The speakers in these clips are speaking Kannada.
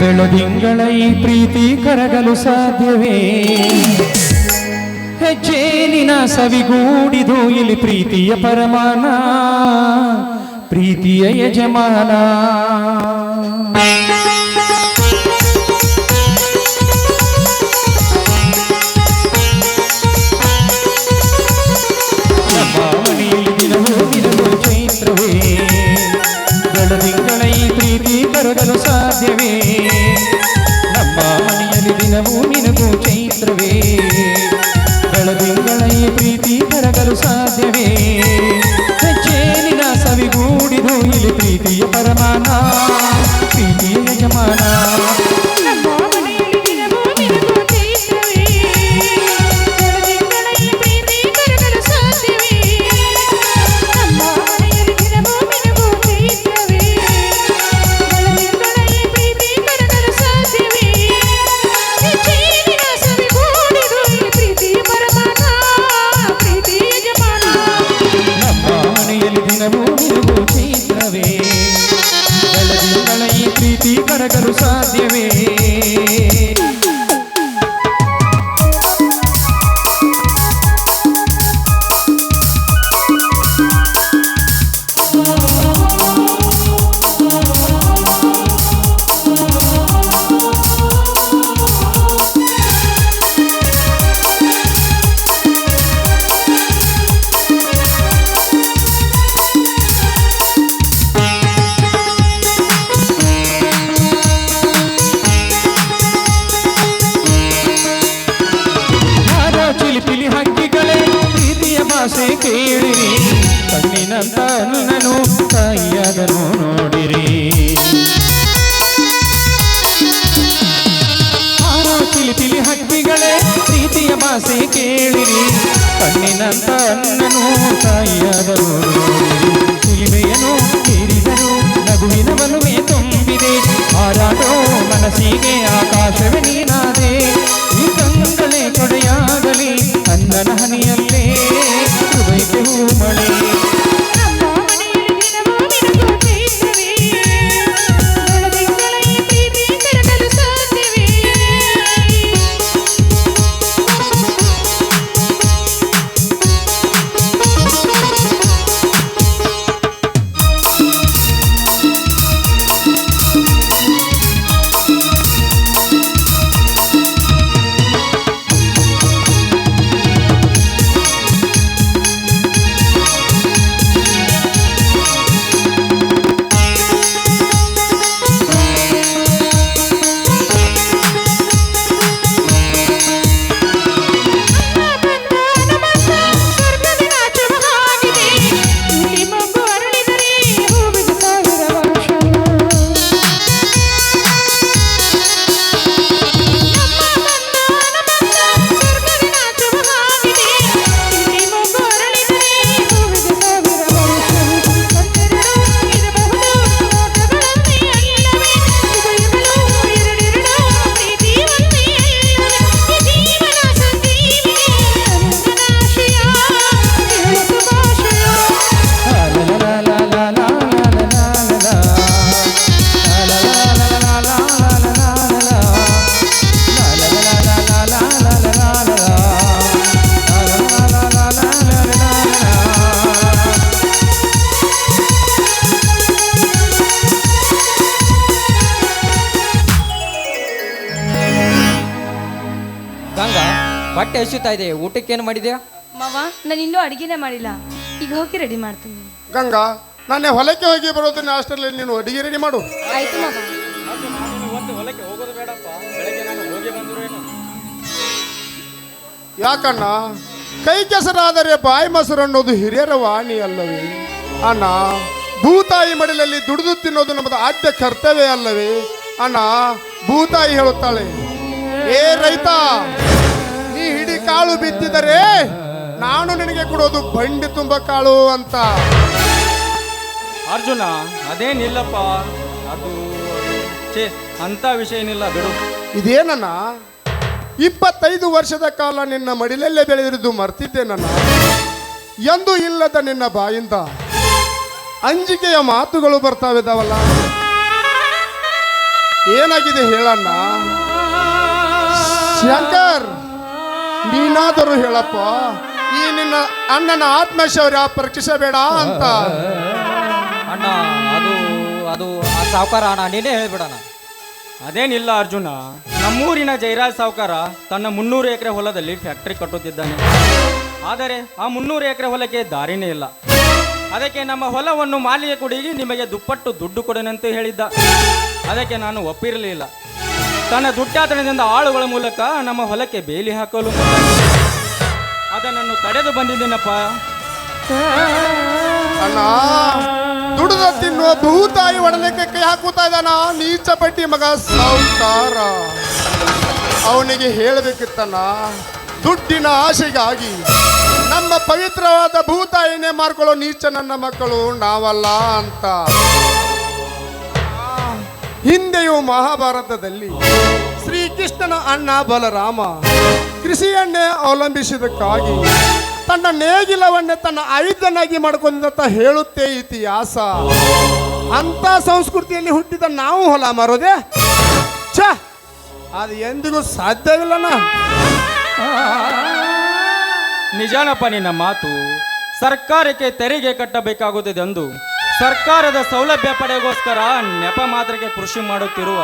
ಬೆಳದಿಂಗಳ ಈ ಪ್ರೀತಿ ಕರಗಲು ಸಾಧ್ಯವೇ? ಹೆಜ್ಜೇನಿನ ಸವಿಗೂಡಿದು ಇಲ್ಲಿ ಪ್ರೀತಿಯ ಪರಮಾನ ಪ್ರೀತಿಯ ಯಜಮಾನ. ಕೇಳಿರಿ. ಕಣ್ಣಿನ ತನ್ನನು ತಾಯಿಯಾದನು ನೋಡಿರಿ. ಹಾರೋ ತಿಳಿ ಹಕ್ಕಿಗಳೇ ಪ್ರೀತಿಯ ಭಾಷೆ ಕೇಳಿರಿ. ಕಣ್ಣಿನ ತನ್ನನು ತಾಯಿಯಾದನು ಬಟ್ಟೆ ಹಸಿತಾ ಇದೆ ಏನು ಮಾಡಿದ್ಯಾ? ಮಾವ ನಾನು ಇನ್ನೂ ಅಡಿಗೆನೇ ಮಾಡಿಲ್ಲ. ಈಗ ಹೋಗಿ ರೆಡಿ ಮಾಡ್ತೀನಿ. ಗಂಗಾ ನಾನೇ ಹೊಲಕ್ಕೆ ಹೋಗಿ ಬರೋದನ್ನ ಅಷ್ಟರಲ್ಲಿ ನೀನು ಅಡಿಗೆ ರೆಡಿ ಮಾಡು. ಆಯ್ತು ಮಾವ. ಯಾಕಣ್ಣ? ಕೈ ಕೆಸರಾದರೆ ಬಾಯಿ ಮೊಸರು ಅನ್ನೋದು ಹಿರಿಯರ ವಾಣಿ ಅಲ್ಲವೇ? ಅಣ್ಣ ಭೂತಾಯಿ ಮಡಿಲಲ್ಲಿ ದುಡಿದು ತಿನ್ನೋದು ನಮ್ಮದು ಆದ್ಯ ಕರ್ತವ್ಯ ಅಲ್ಲವೇ? ಅಣ್ಣ ಭೂತಾಯಿ ಹೇಳುತ್ತಾಳೆ ಏ ರೈತ ಕಾಳು ಬಿದ್ದಿದರೆ ನಾನು ನಿನಗೆ ಕೊಡೋದು ಬಂಡಿ ತುಂಬ ಕಾಳು ಅಂತ. ಅರ್ಜುನ ಅದೇನಿಲ್ಲಪ್ಪ ಅದು ಛೇ ಅಂತ ವಿಷಯ ಏನಿಲ್ಲ ಬಿಡು. ಇದೇನಣ್ಣ ಇಪ್ಪತ್ತೈದು ವರ್ಷದ ಕಾಲ ನಿನ್ನ ಮಡಿಲಲ್ಲೇ ಬೆಳೆದಿರುವುದು ನನ್ನ. ಎಂದು ಇಲ್ಲದ ನಿನ್ನ ಬಾಯಿಂದ ಅಂಜಿಕೆಯ ಮಾತುಗಳು ಬರ್ತಾವಿದಾವಲ್ಲ ಏನಾಗಿದೆ ಹೇಳಣ್ಣ? ಶಂಕರ್! ನೀನಾದರೂ ಹೇಳಪ್ಪ, ಈ ನಿನ್ನ ಅಣ್ಣನ ಆತ್ಮಶೌರ್ಯ ಪರೀಕ್ಷಿಸಬೇಡ ಅಂತ. ಅಣ್ಣ, ಅದು ಅದು ಆ ಸಾವುಕಾರ ಅಣ್ಣ, ನೀನೇ ಹೇಳ್ಬಿಡಣ ಅದೇನಿಲ್ಲ ಅರ್ಜುನ, ನಮ್ಮೂರಿನ ಜೈರಾಜ್ ಸಾವುಕಾರ ತನ್ನ ಮುನ್ನೂರು ಎಕರೆ ಹೊಲದಲ್ಲಿ ಫ್ಯಾಕ್ಟರಿ ಕಟ್ಟುತ್ತಿದ್ದಾನೆ. ಆದರೆ ಆ ಮುನ್ನೂರು ಎಕರೆ ಹೊಲಕ್ಕೆ ದಾರಿನೇ ಇಲ್ಲ. ಅದಕ್ಕೆ ನಮ್ಮ ಹೊಲವನ್ನು ಮಾಲಿಗೆ ಕುಡಿಗಿ ನಿಮಗೆ ದುಪ್ಪಟ್ಟು ದುಡ್ಡು ಕೊಡನಂತೂ ಹೇಳಿದ್ದ. ಅದಕ್ಕೆ ನಾನು ಒಪ್ಪಿರಲಿಲ್ಲ. ತನ್ನ ದುಡ್ಡಾತನದಿಂದ ಆಳುಗಳ ಮೂಲಕ ನಮ್ಮ ಹೊಲಕ್ಕೆ ಬೇಲಿ ಹಾಕಲು. ಅದನ್ನು ತಡೆದು ಬಂದಿದ್ದೀನಪ್ಪ. ಅಣ್ಣ, ದುಡಿದ ತಿನ್ನುವ ಭೂತಾಯಿ ಒಡಲಕ್ಕೆ ಕೈ ಹಾಕುತ್ತಾ ಇದ್ದಾನ? ನೀಚ ಪಟ್ಟಿ ಮಗ ಸಾವುಕಾರ. ಅವನಿಗೆ ಹೇಳಬೇಕಿತ್ತಣ್ಣ, ದುಡ್ಡಿನ ಆಸೆಗಾಗಿ ನಮ್ಮ ಪವಿತ್ರವಾದ ಭೂತಾಯಿನೇ ಮಾರ್ಕೊಳ್ಳೋ ನೀಚ ನನ್ನ ಮಕ್ಕಳು ನಾವಲ್ಲ ಅಂತ. ಹಿಂದೆಯೂ ಮಹಾಭಾರತದಲ್ಲಿ ಶ್ರೀಕೃಷ್ಣನ ಅಣ್ಣ ಬಲರಾಮ ಕೃಷಿಯನ್ನೇ ಅವಲಂಬಿಸಿದಕ್ಕಾಗಿ ತನ್ನ ನೇಗಿಲವನ್ನೇ ತನ್ನ ಆಯುಧನಾಗಿ ಮಾಡಿಕೊಂಡಂತ ಹೇಳುತ್ತೆ ಇತಿಹಾಸ. ಅಂತ ಸಂಸ್ಕೃತಿಯಲ್ಲಿ ಹುಟ್ಟಿದ ನಾವು ಹೊಲ ಮಾರೋದೆ? ಛ! ಅದು ಎಂದಿಗೂ ಸಾಧ್ಯವಿಲ್ಲನ. ನಿಜಾನಪ್ಪ ನಿನ್ನ ಮಾತು ಸರ್ಕಾರಕ್ಕೆ ತೆರಿಗೆ ಕಟ್ಟಬೇಕಾಗುತ್ತದೆ ಎಂದು ಸರ್ಕಾರದ ಸೌಲಭ್ಯ ಪಡೆಗೋಸ್ಕರ ನೆಪ ಮಾತ್ರಕ್ಕೆ ಕೃಷಿ ಮಾಡುತ್ತಿರುವ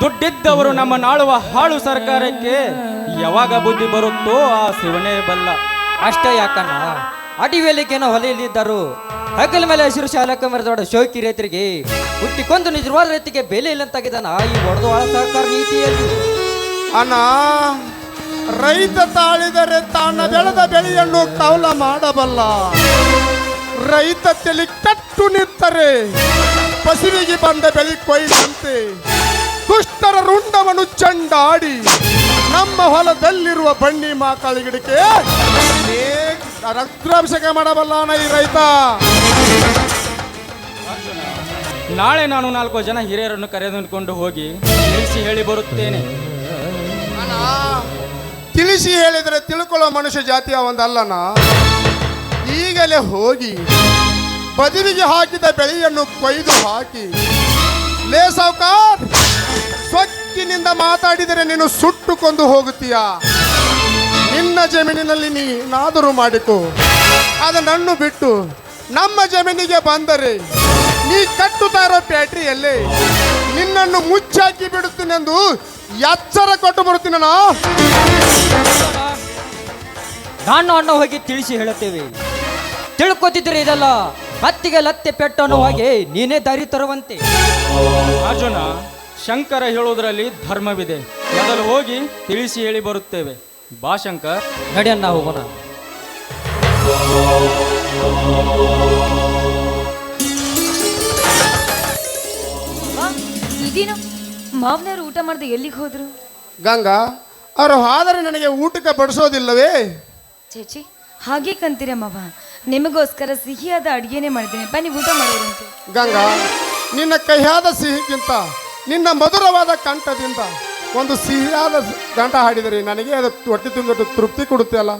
ದುಡ್ಡಿದ್ದವರು ನಮ್ಮ ನಾಳುವ ಹಾಳು ಸರ್ಕಾರಕ್ಕೆ ಯಾವಾಗ ಬುದ್ಧಿ ಬರುತ್ತೋ ಆ ಶಿವನೇ ಬಲ್ಲ. ಅಷ್ಟೇ ಯಾಕಣ್ಣ? ಅಡಿವೇಲಿಕೆಯನ್ನು ಹೊಲೆಯಲ್ಲಿದ್ದರು ಹಗಲ ಮೇಲೆ ಹಸಿರು ಶಾಲಕ ಮರದೊಡ ಶೋಕಿ ರೈತರಿಗೆ ಹುಟ್ಟಿಕೊಂದು ನಿಜವಾದ ರೈತಿಗೆ ಬೆಲೆ ಇಲ್ಲಂತಾಗಿದ್ದಾನ ಈ ಒಡೆದು ಸರ್ಕಾರ ನೀತಿಯಲ್ಲಿ. ಅಣ್ಣ, ರೈತ ತಾಳಿದರೆ ತಾನ ಬೆಳೆದ ಬೆಳೆಯನ್ನು ಕವಲ ಮಾಡಬಲ್ಲ. ರೈತ ತಲೆ ಕಟ್ಟು ನಿಂತರೆ. ಪಸಿವಿಗೆ ಬಂದ ಬೆಳಿ ಕೊಯ್ದಂತೆ. ದುಷ್ಟರ ರುಂಡವನ್ನು ಚಂಡಾಡಿ. ನಮ್ಮ ಹೊಲದಲ್ಲಿರುವ ಬನ್ನಿ ಮಕ್ಕಳಿಗಿಡಕ್ಕೆ ರಕ್ತಾಭಿಷೇಕ ಮಾಡಬಲ್ಲ ಅಣ್ಣ ಈ ರೈತ. ನಾಳೆ ನಾನು ನಾಲ್ಕು ಜನ ಹಿರಿಯರನ್ನು ಕರೆದುಕೊಂಡು ಹೋಗಿ ತಿಳಿಸಿ ಹೇಳಿ ಬರುತ್ತೇನೆ. ತಿಳಿಸಿ ಹೇಳಿದರೆ ತಿಳ್ಕೊಳ್ಳೋ ಮನುಷ್ಯ ಜಾತಿಯ ಒಂದಲ್ಲನ ಈಗಲೇ ಹೋಗಿ ಬದಿರಿಗೆ ಹಾಕಿದ ಬೆಳೆಯನ್ನು ಕೊಯ್ದು ಹಾಕಿ. ಲೇ ಸಾವುಕಾರ್, ಸೊಕ್ಕಿನಿಂದ ಮಾತಾಡಿದರೆ ನೀನು ಸುಟ್ಟುಕೊಂಡು ಹೋಗುತ್ತೀಯ? ನಿನ್ನ ಜಮೀನಿನಲ್ಲಿ ನೀನಾದರೂ ಮಾಡಿಕೊ. ಅದನ್ನು ಬಿಟ್ಟು ನಮ್ಮ ಜಮೀನಿಗೆ ಬಂದರೆ ನೀ ಕಟ್ಟುತ್ತಾ ಇರೋ ಪ್ಯಾಟ್ರಿಯಲ್ಲಿ ನಿನ್ನನ್ನು ಮುಚ್ಚಾಕಿ ಬಿಡುತ್ತೇನೆಂದು ಎಚ್ಚರ ಕೊಟ್ಟು ಬರುತ್ತೀನಿ ನಾನು ಅಣ್ಣ ಹೋಗಿ ತಿಳಿಸಿ ಹೇಳುತ್ತೇವೆ. ತಿಳ್ಕೊತಿದ್ರೆ ಇದೆಲ್ಲ? ಹತ್ತಿಗೆ ಲತ್ತೆ ಪೆಟ್ಟು ಅನ್ನೋ ಹಾಗೆ ನೀನೇ ದಾರಿ ತರುವಂತೆ. ಅರ್ಜುನ ಶಂಕರ ಹೇಳುವುದರಲ್ಲಿ ಧರ್ಮವಿದೆ. ಮೊದಲು ಹೋಗಿ ತಿಳಿಸಿ ಹೇಳಿ ಬರುತ್ತೇವೆ. ಬಾ ಶಂಕರ್. ನಡೆಯನ್ನ ಹೋಗೋಣ. ಇದೇನು? ಮಾವನವರು ಊಟ ಮಾಡ್ದೆ ಎಲ್ಲಿಗೆ ಹೋದ್ರು? ಗಂಗಾ ಅವರು ಆದರೆ ನನಗೆ ಊಟಕ್ಕೆ ಬಡಿಸೋದಿಲ್ಲವೇ? ಚೇಚಿ ಹಾಗೆ ಕಂತೀರ ಮಾವ. ನಿಮಗೋಸ್ಕರ ಸಿಹಿಯಾದ ಅಡುಗೆನೇ ಮಾಡಿದ್ದೇನೆ. ಬನ್ನಿ ಊಟ ಮಾಡೋರಂತೆ. ಗಂಗಾ, ನಿನ್ನ ಕೈಯಾದ ಸಿಹಿಗಿಂತ, ನಿನ್ನ ಮಧುರವಾದ ಕಂಠದಿಂದ ಒಂದು ಸಿಹಿಯಾದ ಗಂಟ ಹಾಡಿದರೆ ನನಗೆ ಅದು ಹೊಟ್ಟೆ ತಿಂದು ತೃಪ್ತಿ ಕೊಡುತ್ತೆ ಅಲ್ಲ?